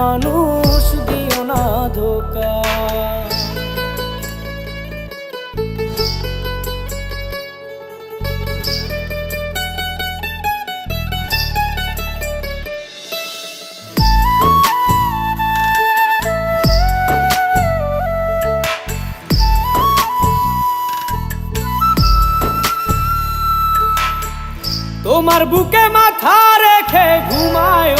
মানুষ দিও না ধোকা। তোমার বুকে মাথা রেখে ঘুমায়